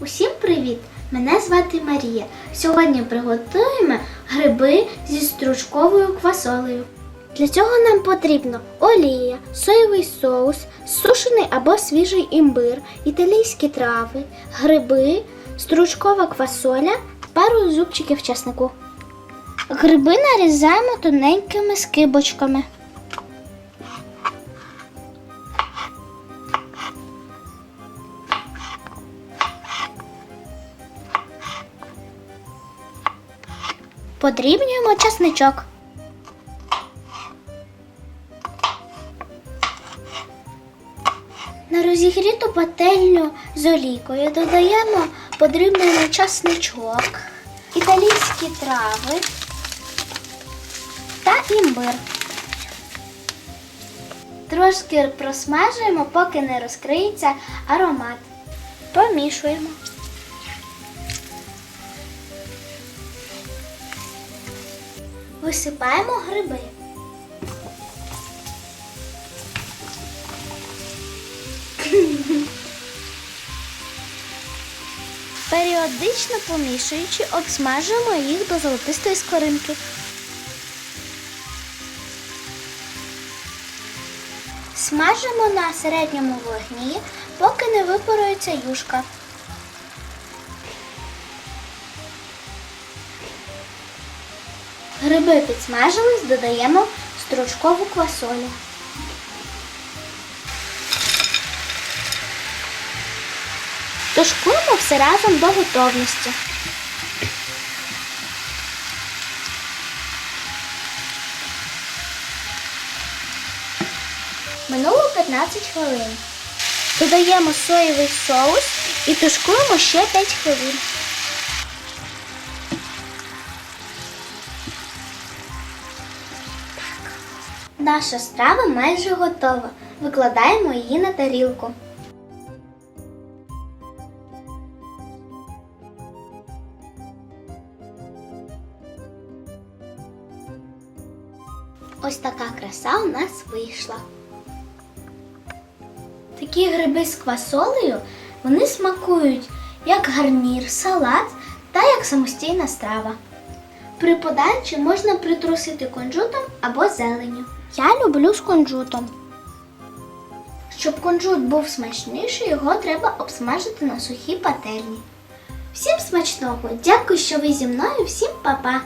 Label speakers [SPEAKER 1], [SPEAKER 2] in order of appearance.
[SPEAKER 1] Усім привіт! Мене звати Марія. Сьогодні приготуємо гриби зі стручковою квасолею. Для цього нам потрібно олія, соєвий соус, сушений або свіжий імбир, італійські трави, гриби, стручкова квасоля, пару зубчиків чеснику. Гриби нарізаємо тоненькими скибочками. Подрібнюємо чесничок. На розігріту пательню з олійкою додаємо подрібнений часничок, італійські трави та імбир. Трошки просмажуємо, поки не розкриється аромат. Помішуємо. Висипаємо гриби. Періодично помішуючи, обсмажуємо їх до золотистої скоринки. Смажимо на середньому вогні, поки не випарується юшка. Гриби підсмажились, додаємо стручкову квасолю. Тушкуємо все разом до готовності. Минуло 15 хвилин. Додаємо соєвий соус і тушкуємо ще 5 хвилин. Наша страва майже готова. Викладаємо її на тарілку. Ось така краса у нас вийшла. Такі гриби з квасолею вони смакують як гарнір, салат та як самостійна страва. При подачі можна притрусити кунжутом або зеленню. Я люблю з кунжутом. Щоб кунжут був смачніший, його треба обсмажити на сухій пательні. Всім смачного! Дякую, що ви зі мною, всім па-па!